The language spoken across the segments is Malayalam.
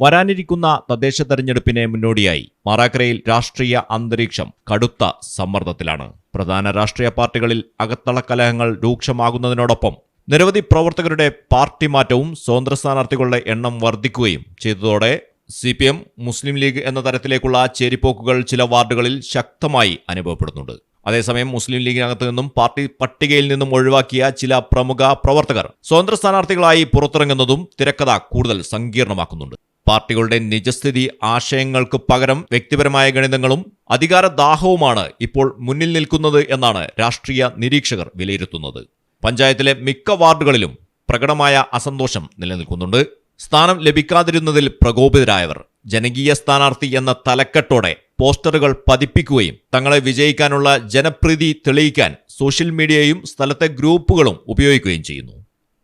വരാനിരിക്കുന്ന തദ്ദേശ തെരഞ്ഞെടുപ്പിനെ മുന്നോടിയായി മാറാക്കരയിൽ രാഷ്ട്രീയ അന്തരീക്ഷം കടുത്ത സമ്മർദ്ദത്തിലാണ്. പ്രധാന രാഷ്ട്രീയ പാർട്ടികളിൽ അകത്തള കലഹങ്ങൾ രൂക്ഷമാകുന്നതിനോടൊപ്പം നിരവധി പ്രവർത്തകരുടെ പാർട്ടി മാറ്റവും സ്വതന്ത്ര സ്ഥാനാർത്ഥികളുടെ എണ്ണം വർദ്ധിക്കുകയും ചെയ്തതോടെ C P M Muslim League എന്ന തരത്തിലേക്കുള്ള ചേരിപ്പോക്കുകൾ ചില വാർഡുകളിൽ ശക്തമായി അനുഭവപ്പെടുന്നുണ്ട്. അതേസമയം മുസ്ലിം ലീഗിനകത്ത് നിന്നും പാർട്ടി പട്ടികയിൽ നിന്നും ഒഴിവാക്കിയ ചില പ്രമുഖ പ്രവർത്തകർ സ്വതന്ത്ര സ്ഥാനാർത്ഥികളായി പുറത്തിറങ്ങുന്നതും തിരക്കഥ കൂടുതൽ സങ്കീർണമാക്കുന്നുണ്ട്. പാർട്ടികളുടെ നിജസ്ഥിതി ആശയങ്ങൾക്ക് പകരം വ്യക്തിപരമായ ഗണിതങ്ങളും അധികാരദാഹവുമാണ് ഇപ്പോൾ മുന്നിൽ നിൽക്കുന്നത് എന്നാണ് രാഷ്ട്രീയ നിരീക്ഷകർ വിലയിരുത്തുന്നത്. പഞ്ചായത്തിലെ മിക്ക വാർഡുകളിലും പ്രകടമായ അസന്തോഷം നിലനിൽക്കുന്നുണ്ട്. സ്ഥാനം ലഭിക്കാതിരുന്നതിൽ പ്രകോപിതരായവർ ജനകീയ സ്ഥാനാർത്ഥി എന്ന തലക്കെട്ടോടെ പോസ്റ്ററുകൾ പതിപ്പിക്കുകയും തങ്ങളെ വിജയിക്കാനുള്ള ജനപ്രീതി തെളിയിക്കാൻ സോഷ്യൽ മീഡിയയും സ്ഥലത്തെ ഗ്രൂപ്പുകളും ഉപയോഗിക്കുകയും ചെയ്യുന്നു.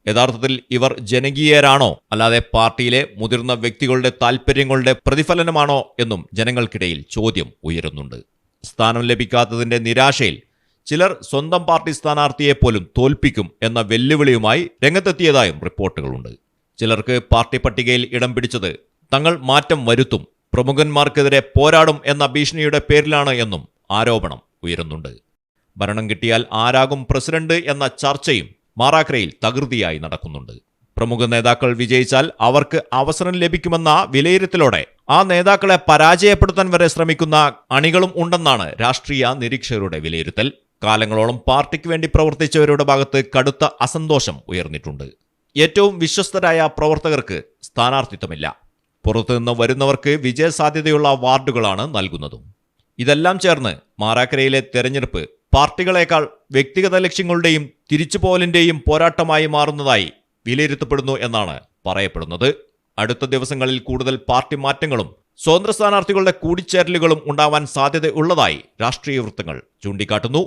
യഥാർത്ഥത്തിൽ ഇവർ ജനകീയരാണോ? അല്ലാതെ പാർട്ടിയിലെ മുതിർന്ന വ്യക്തികളുടെ താൽപ്പര്യങ്ങളുടെ പ്രതിഫലനമാണോ എന്നും ജനങ്ങൾക്കിടയിൽ ചോദ്യം ഉയരുന്നുണ്ട്. സ്ഥാനം ലഭിക്കാത്തതിന്റെ നിരാശയിൽ ചിലർ സ്വന്തം പാർട്ടി സ്ഥാനാർത്ഥിയെ പോലും തോൽപ്പിക്കും എന്ന വെല്ലുവിളിയുമായി രംഗത്തെത്തിയതായും റിപ്പോർട്ടുകളുണ്ട്. ചിലർക്ക് പാർട്ടി പട്ടികയിൽ ഇടം പിടിച്ചത് തങ്ങൾ മാറ്റം വരുത്തും പ്രമുഖന്മാർക്കെതിരെ പോരാടും എന്ന ഭീഷണിയുടെ പേരിലാണ് എന്നും ആരോപണം ഉയരുന്നുണ്ട്. ഭരണം കിട്ടിയാൽ ആരാകും പ്രസിഡന്റ് എന്ന ചർച്ചയും മാറാക്കരയിൽ തകൃതിയായി നടക്കുന്നുണ്ട്. പ്രമുഖ നേതാക്കൾ വിജയിച്ചാൽ അവർക്ക് അവസരം ലഭിക്കുമെന്ന വിലയിരുത്തലോടെ ആ നേതാക്കളെ പരാജയപ്പെടുത്താൻ വരെ ശ്രമിക്കുന്ന അണികളും ഉണ്ടെന്നാണ് രാഷ്ട്രീയ നിരീക്ഷകരുടെ വിലയിരുത്തൽ. കാലങ്ങളോളം പാർട്ടിക്ക് വേണ്ടി പ്രവർത്തിച്ചവരുടെ ഭാഗത്ത് കടുത്ത അസന്തോഷം ഉയർന്നിട്ടുണ്ട്. ഏറ്റവും വിശ്വസ്തരായ പ്രവർത്തകർക്ക് സ്ഥാനാർത്ഥിത്വമില്ല. പുറത്തുനിന്ന് വരുന്നവർക്ക് വിജയസാധ്യതയുള്ള വാർഡുകളാണ് നൽകുന്നതും. ഇതെല്ലാം ചേർന്ന് മാറാക്കരയിലെ തെരഞ്ഞെടുപ്പ് പാർട്ടികളെക്കാൾ വ്യക്തിഗത ലക്ഷ്യങ്ങളുടെയും തിരിച്ചുപോലിന്റെയും പോരാട്ടമായി മാറുന്നതായി വിലയിരുത്തപ്പെടുന്നു എന്നാണ് പറയപ്പെടുന്നത്. അടുത്ത ദിവസങ്ങളിൽ കൂടുതൽ പാർട്ടി മാറ്റങ്ങളും സ്വതന്ത്ര സ്ഥാനാർത്ഥികളുടെ കൂടിച്ചേരലുകളും ഉണ്ടാവാൻ സാധ്യതയുള്ളതായി രാഷ്ട്രീയ വൃത്തങ്ങൾ ചൂണ്ടിക്കാട്ടുന്നു.